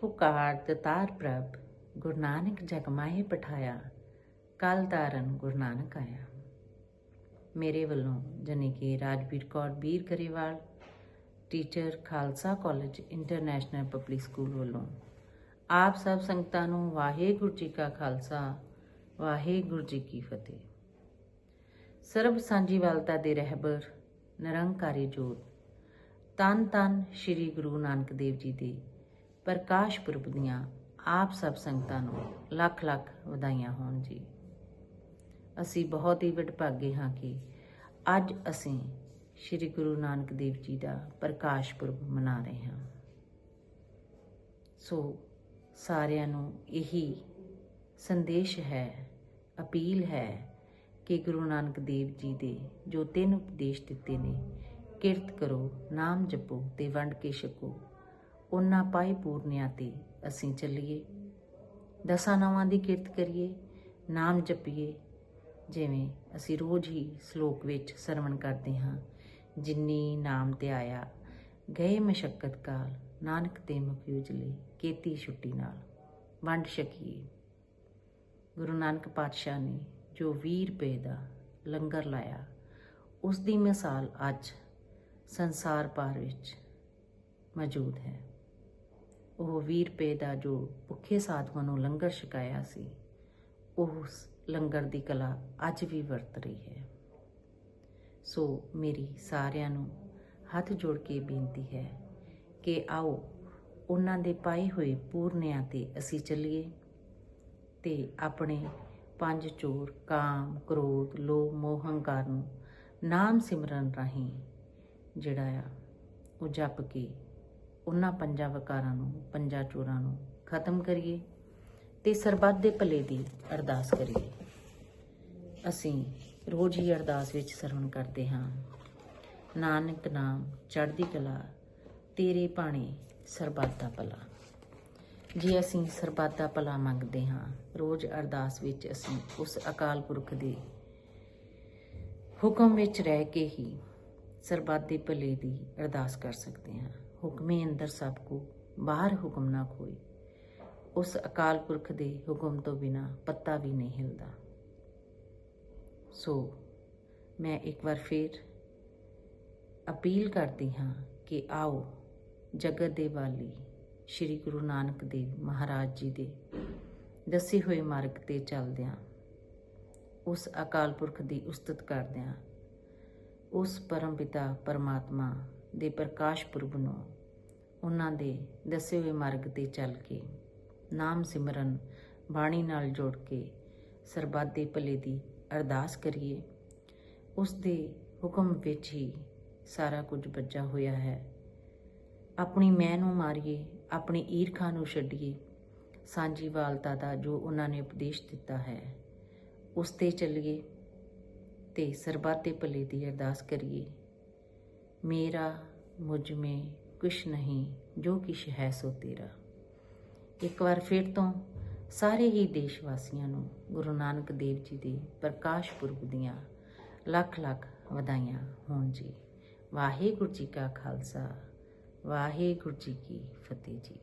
ਪੁਕਾਰ ਦਤਾਰ ਪ੍ਰਭ, ਗੁਰੂ ਨਾਨਕ ਜਗ ਪਠਾਇਆ, ਕਲ ਤਾਰਨ ਗੁਰੂ ਨਾਨਕ ਆਇਆ। ਮੇਰੇ ਵੱਲੋਂ ਜਾਣੀ ਕਿ Rajveer Kaur Veer Grewal, teacher Khalsa college international public school ਵੱਲੋਂ ਆਪ ਸਭ ਸੰਗਤਾਂ ਨੂੰ ਵਾਹਿਗੁਰੂ ਜੀ ਕਾ ਖਾਲਸਾ, ਵਾਹਿਗੁਰੂ ਜੀ ਕੀ ਫਤਿਹ। ਸਰਬ ਸਾਂਝੀਵਾਲਤਾ ਦੇ ਰਹਿਬਰ, ਨਿਰੰਕਾਰੀ ਜੋਤ ਤਨ ਤਨ ਸ੍ਰੀ ਗੁਰੂ ਨਾਨਕ ਦੇਵ ਜੀ ਦੇ ਪ੍ਰਕਾਸ਼ ਪੁਰਬ ਦੀਆਂ ਆਪ ਸਭ ਸੰਗਤਾਂ ਨੂੰ ਲੱਖ ਲੱਖ ਵਧਾਈਆਂ ਹੋਣ ਜੀ। ਅਸੀਂ ਬਹੁਤ ਹੀ ਵਡਭਾਗੇ ਹਾਂ ਕਿ ਅੱਜ ਅਸੀਂ ਸ੍ਰੀ ਗੁਰੂ ਨਾਨਕ ਦੇਵ ਜੀ ਦਾ ਪ੍ਰਕਾਸ਼ ਪੁਰਬ ਮਨਾ ਰਹੇ ਹਾਂ। ਸੋ ਸਾਰਿਆਂ ਨੂੰ ਇਹੀ ਸੰਦੇਸ਼ ਹੈ, ਅਪੀਲ ਹੈ ਕਿ ਗੁਰੂ ਨਾਨਕ ਦੇਵ ਜੀ ਦੇ ਜੋ ਤਿੰਨ ਉਪਦੇਸ਼ ਦਿੱਤੇ ਨੇ, ਕਿਰਤ ਕਰੋ, ਨਾਮ ਜਪੋ ਤੇ ਵੰਡ ਕੇ ਛਕੋ। ਉਹਨਾਂ ਪਾਈ ਪੂਰਨਿਆਂ ਤੇ ਅਸੀਂ ਚੱਲੀਏ। ਦਸਾਂ ਨਾਵਾਂ ਦੀ ਕਿਰਤ ਕਰੀਏ, ਨਾਮ ਜਪੀਏ, ਜਿਵੇਂ ਅਸੀਂ ਰੋਜ਼ ਹੀ ਸ਼ਲੋਕ ਵਿੱਚ ਸਰਵਣ ਕਰਦੇ ਹਾਂ, ਜਿਨੀ ਨਾਮ ਤੇ ਆਇਆ, ਗਏ ਮਸ਼ਕਤ ਕਾਲ, ਨਾਨਕ ਤੇ ਮੁਖ ਉਜਲੇ, ਕੀਤੀ ਛੁੱਟੀ ਨਾਲ, ਵੰਡ ਛਕੀਏ। ਗੁਰੂ ਨਾਨਕ ਪਾਤਸ਼ਾਹ ਨੇ ਜੋ ਵੀਰ ਰੁਪਏ ਦਾ ਲੰਗਰ ਲਾਇਆ, ਉਸ ਦੀ ਮਿਸਾਲ ਅੱਜ ਸੰਸਾਰ ਭਰ ਵਿੱਚ ਮੌਜੂਦ ਹੈ। ਉਹ ਵੀਰ ਰੁਪਏ ਦਾ ਜੋ ਭੁੱਖੇ ਸਾਧੂਆਂ ਨੂੰ ਲੰਗਰ ਛਕਾਇਆ ਸੀ ਉਸ ਲੰਗਰ ਦੀ ਕਲਾ ਅੱਜ ਵੀ ਵਰਤ ਰਹੀ ਹੈ। ਸੋ ਮੇਰੀ ਸਾਰਿਆਂ ਨੂੰ ਹੱਥ ਜੋੜ ਕੇ ਬੇਨਤੀ ਹੈ ਕਿ ਆਓ ਉਹਨਾਂ ਦੇ ਪਾਏ ਹੋਏ ਪੂਰਨਿਆਂ ਤੇ ਅਸੀਂ ਚੱਲੀਏ ਤੇ ਆਪਣੇ ਪੰਜ ਚੋਰ, ਕਾਮ, ਕ੍ਰੋਧ, ਲੋਭ, ਮੋਹ, ਹੰਕਾਰ ਨੂੰ ਨਾਮ ਸਿਮਰਨ ਰਾਹੀਂ ਜਿਹੜਾ ਆ ਉਹ ਜਪ ਕੇ ਉਹਨਾਂ ਪੰਜਾਂ ਵਕਾਰਾਂ ਨੂੰ, ਪੰਜਾਂ ਚੋਰਾਂ ਨੂੰ ਖਤਮ ਕਰੀਏ ਤੇ ਸਰਬੱਤ ਦੇ ਭਲੇ ਦੀ ਅਰਦਾਸ ਕਰੀਏ। ਅਸੀਂ ਰੋਜ਼ ਹੀ ਅਰਦਾਸ ਵਿੱਚ ਸਰਵਣ ਕਰਦੇ ਹਾਂ। ਨਾਨਕ ਨਾਮ ਚੜ੍ਹਦੀ ਕਲਾ, ਤੇਰੇ ਬਾਣੇ ਸਰਬੱਤ ਦਾ ਭਲਾ। ਜੇ ਅਸੀਂ ਸਰਬੱਤ ਦਾ ਭਲਾ ਮੰਗਦੇ ਹਾਂ, ਰੋਜ਼ ਅਰਦਾਸ ਵਿੱਚ ਅਸੀਂ ਉਸ ਅਕਾਲ ਪੁਰਖ ਦੇ ਹੁਕਮ ਵਿੱਚ ਰਹਿ ਕੇ ਹੀ ਸਰਬੱਤ ਦੇ ਭਲੇ ਦੀ ਅਰਦਾਸ ਕਰ ਸਕਦੇ ਹਾਂ। ਹੁਕਮੇ ਅੰਦਰ ਸਭ ਕੋ, ਬਾਹਰ ਹੁਕਮ ਨਾ ਕੋਈ। ਉਸ ਅਕਾਲ ਪੁਰਖ ਦੇ ਹੁਕਮ ਤੋਂ ਬਿਨਾ ਪੱਤਾ ਵੀ ਨਹੀਂ ਹਿਲਦਾ। ਸੋ, ਮੈਂ ਇੱਕ ਵਾਰ ਫੇਰ ਅਪੀਲ ਕਰਦੀ ਹਾਂ ਕਿ ਆਓ ਜਗਤ ਦੇ ਵਾਲੀ ਸ੍ਰੀ ਗੁਰੂ ਨਾਨਕ ਦੇਵ ਮਹਾਰਾਜ ਜੀ ਦੇ ਦੱਸੇ ਹੋਏ ਮਾਰਗ ਤੇ ਚੱਲਦਿਆਂ, ਉਸ ਅਕਾਲ ਪੁਰਖ ਦੀ ਉਸਤਤ ਕਰਦਿਆਂ, ਉਸ ਪਰਮ ਪਿਤਾ ਪਰਮਾਤਮਾ ਦੇ ਪ੍ਰਕਾਸ਼ ਪੁਰਬ ਨੂੰ ਉਹਨਾਂ ਦੇ ਦੱਸੇ ਹੋਏ ਮਾਰਗ ਤੇ ਚੱਲ ਕੇ ਨਾਮ ਸਿਮਰਨ, ਬਾਣੀ ਨਾਲ ਜੋੜ ਕੇ ਸਰਬੱਤ ਦੇ ਭਲੇ ਦੀ ਅਰਦਾਸ ਕਰੀਏ। ਉਸ ਦੇ ਹੁਕਮ ਵਿੱਚ ਹੀ ਸਾਰਾ ਕੁਝ ਬੱਜਾ ਹੋਇਆ ਹੈ। ਆਪਣੀ ਮੈਂ ਨੂੰ ਮਾਰੀਏ, ਆਪਣੀ ਈਰਖਾ ਨੂੰ ਛੱਡੀਏ ਸਾਂਝੀਵਾਲਤਾ ਦਾ ਜੋ ਉਹਨਾਂ ਨੇ ਉਪਦੇਸ਼ ਦਿੱਤਾ ਹੈ, ਉਸ ਤੇ ਚੱਲੀਏ ਤੇ ਸਰਬੱਤ ਦੇ ਭਲੇ ਦੀ ਅਰਦਾਸ ਕਰੀਏ। ਮੇਰਾ ਮੁਝ ਮੇ ਕੁਛ ਨਹੀਂ, ਜੋ ਕਿਛ ਹੈ ਸੋ ਤੇਰਾ। ਇੱਕ ਵਾਰ ਫਿਰ ਤੋਂ ਸਾਰੇ ਹੀ ਦੇਸ਼ ਵਾਸੀਆਂ ਨੂੰ ਗੁਰੂ ਨਾਨਕ ਦੇਵ ਜੀ ਦੇ ਪ੍ਰਕਾਸ਼ ਪੁਰਬ ਦੀਆਂ ਲੱਖ ਲੱਖ ਵਧਾਈਆਂ ਹੋਣ ਜੀ। ਵਾਹਿਗੁਰੂ ਜੀ ਕਾ ਖਾਲਸਾ, ਵਾਹਿਗੁਰੂ ਜੀ ਕੀ ਫਤਿਹ ਜੀ।